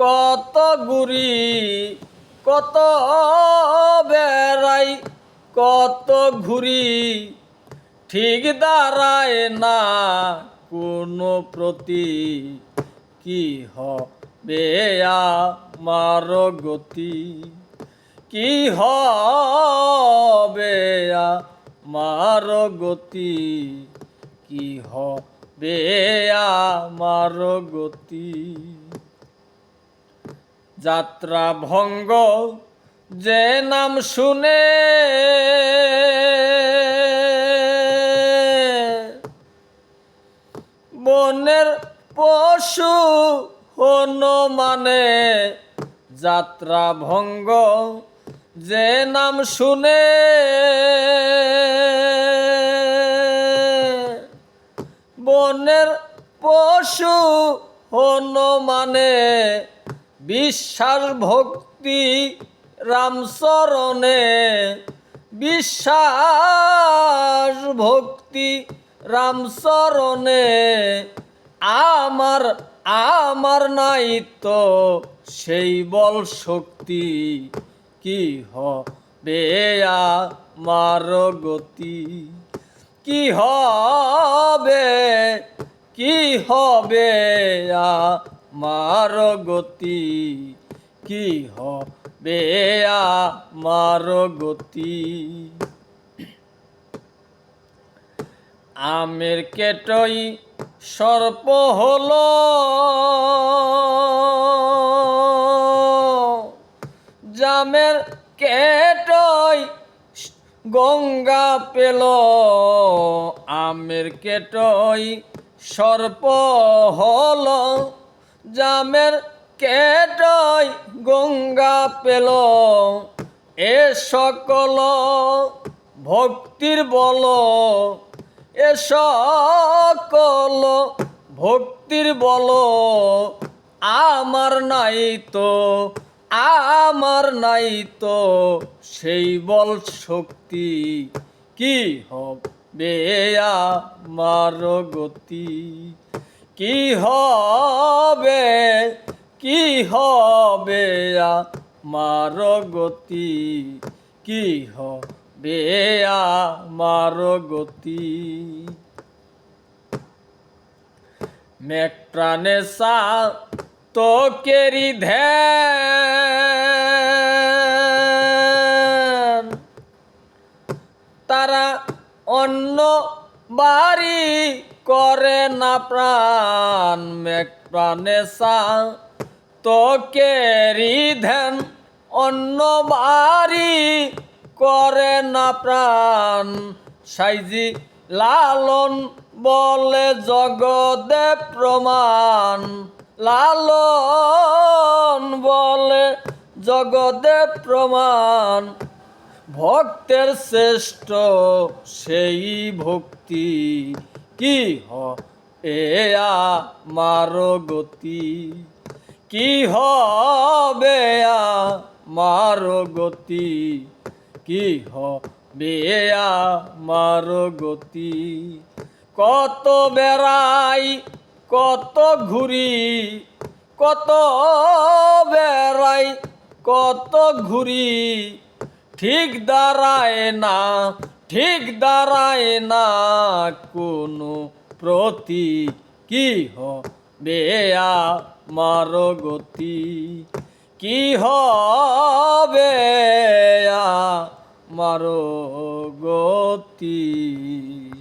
কত ঘুরি কত বেড়াই, কত ঘুরি, ঠিক দাঁড়ায় না কোনো প্রতি। কি হবে আমার গতি? কি হবে আমার গতি? কি হবে আমার গতি? যাত্রা ভঙ্গ যে নাম শুনে। বনের পশু হনুমানে যাত্রা ভঙ্গ যে নাম শুনে। বনের পশু হনুমানে বিশ্বাস ভক্তি রামচরণে বিশ্বাস ভক্তি রামচরণে আমার আমার নাই তো সেই বল শক্তি। কি হবে আমার গতি? কি হবে কি হবে আমার গতি কি হবে আমার গতি? আমের কেটই সর্প হলো। জামের কেটই গঙ্গা পেল। আমের কেটই সর্প হল। জামের কেটই গঙ্গা পেল। এ সকল ভক্তির বল। এ সকল ভক্তির বল। আমার নাই তো, আমার নাই তো সেই বল শক্তি কি হবে আমার গতি? কি হবে? কি হবে আমার গতি? কি হবে আমার গতি? মেট্রানে সা তো কেরি ধ্যান। তারা অন্য বাড়ি করে না প্রাণ মেট্রানে সা তো কেরি ধ্যান অন্য বাড়ি করে না প্রাণ। সাইজি লালন বলে জগদে প্রমাণ। লালন বলে জগদে প্রমাণ। ভক্তের শ্রেষ্ঠ সেই ভক্তি। কি এ আমার গতি? কি হবে আমার গতি? কি হবে আমার গতি? কত বেড়াই, কত ঘুরি, কত বেড়াই, কত ঘুরি ঠিক দাঁড়ায় না, ঠিক দাঁড়ায় না, কোনো প্রতি কি হবে আমার গতি? কি হবে আমার গতি?